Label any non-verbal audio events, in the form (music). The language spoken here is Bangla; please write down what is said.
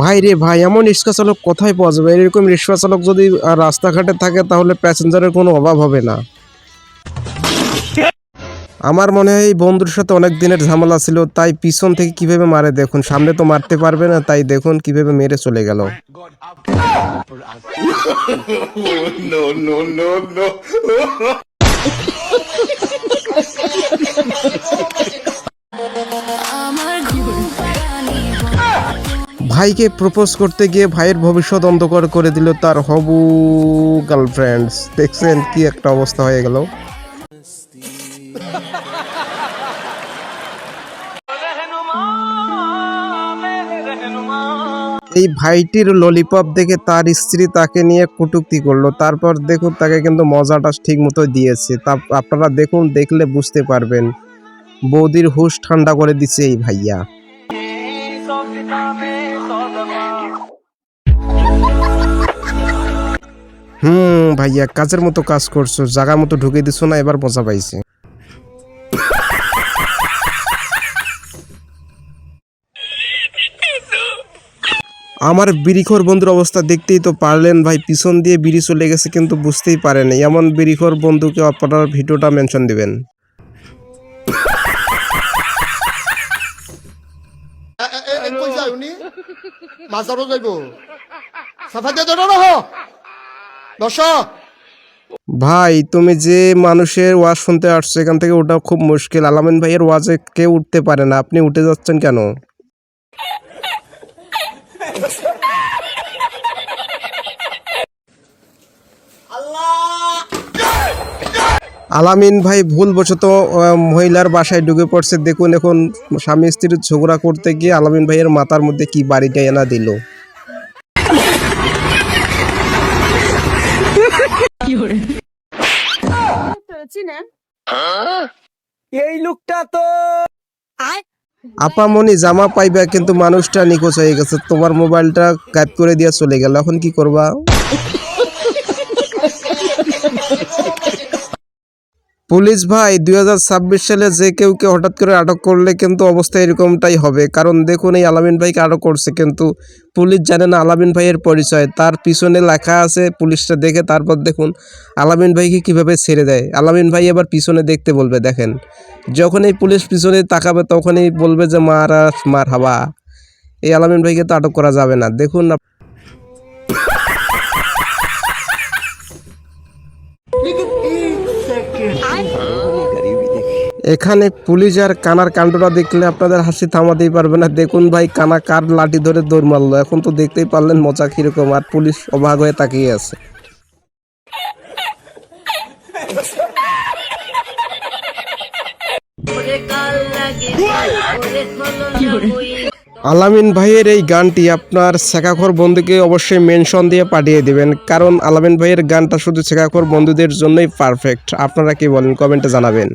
ভাই রে ভাই, এমন রিক্সা চালক কোথায় পাওয়া যাবে? এরকম রিক্সা চালক যদি রাস্তাঘাটে থাকে তাহলে প্যাসেঞ্জারের কোনো অভাব হবে না। আমার মনে হয় এই বন্ধুর সাথে অনেক দিনের ঝামেলা ছিল, তাই পিছন থেকে কীভাবে মারে দেখুন। সামনে তো মারতে পারবে না, তাই দেখুন কীভাবে মেরে চলে গেল। (laughs) ভাইকে প্রপোজ করতে গিয়ে ভাইয়ের ভবিষ্যৎ অন্ধকার করে দিল তার হবু গার্লফ্রেন্ডস দেখছেন কি একটা অবস্থা হয়ে গেল। এই ভাইটির ললিপপ দেখে তার স্ত্রী তাকে নিয়ে কটূক্তি করল। তারপর দেখুন তাকে কিন্তু মজাটা ঠিক মতো দিয়েছে। তা আপনারা দেখুন, দেখলে বুঝতে পারবেন। বৌদির হুশ ঠান্ডা করে দিচ্ছে এই ভাইয়া। হুম, ভাইয়া, কাজের মতো কাজ করছ জায়গা মতো ঢুকে দিছো না, এবার মজা পাইছে। আমার বিড়িখোর বন্ধুর অবস্থা দেখতেই তো পারলেন, ভাই, পিছন দিয়ে বিড়ি চলে গেছে, কিন্তু বুঝতেই পারেন এমন বিড়িখোর বন্ধুকে আপনার ভিডিওটা মেনশন দিবেন। কই যায় উনি? (laughs) মাজারও যাইব। সাফা দিয়ে ধরো রহ বস। ভাই তুমি যে মানুষের ওয়াজ শুনতে আসছো এখান থেকে ওটা খুব মুশকিল। আলামিন ভাইয়ের ওয়াজে কেউ উঠতে পারে না। আপনি উঠে যাচ্ছেন কেন? আলামিন ভাই ভুলবশত মহিলার বাসায় ঢুকে পড়ছে। দেখুন এখন স্বামী স্ত্রীর ঝগড়া করতে গিয়ে আলামিন ভাইয়ের মাথার মধ্যে কি বাড়িটা এনা দিল। এই লোকটা তো আপামনি জামা পাইবা কিন্তু মানুষটা নিখোঁজ হয়ে গেছে। তোমার মোবাইলটা গায়েব করে দিয়ে চলে গেল। এখন কি করবা? পুলিশ ভাই দু হাজার ছাব্বিশ সালে যে কেউ কেউ হঠাৎ করে আটক করলে কিন্তু অবস্থা এরকমটাই হবে। কারণ দেখুন, এই আলামিন ভাইকে আটক করছে কিন্তু পুলিশ জানে না আলামিন ভাইয়ের পরিচয়। তার পিছনে লেখা আছে পুলিশটা দেখে তারপর দেখুন আলামিন ভাইকে কীভাবে ছেড়ে দেয়। আলামিন ভাই এবার পিছনে দেখতে বলবে, দেখেন। যখনই পুলিশ পিছনে তাকাবে তখনই বলবে যে, মার আর মার হাবা। এই আলামিন ভাইকে তো আটক করা যাবে না। দেখুন এখানে পুলিশ আর কানার কাণ্ডটা দেখলে আপনাদের হাসি থামাতেই পারবে না। দেখুন ভাই, কানা কার লাঠি ধরে দৌড় মারলো? এখন তো দেখতেই পারলেন মজা কীরকম, আর পুলিশ অবাক হয়ে তাকিয়ে আছে। আলামিন ভাইয়ের এই গানটি আপনার শেখাখর বন্ধুকে অবশ্যই মেনশন দিয়ে পাঠিয়ে দিবেন, কারণ আলামিন ভাইয়ের গানটা শুধু শেখাখর বন্ধুদের জন্যই পারফেক্ট আপনারা কি বলেন কমেন্টে জানাবেন।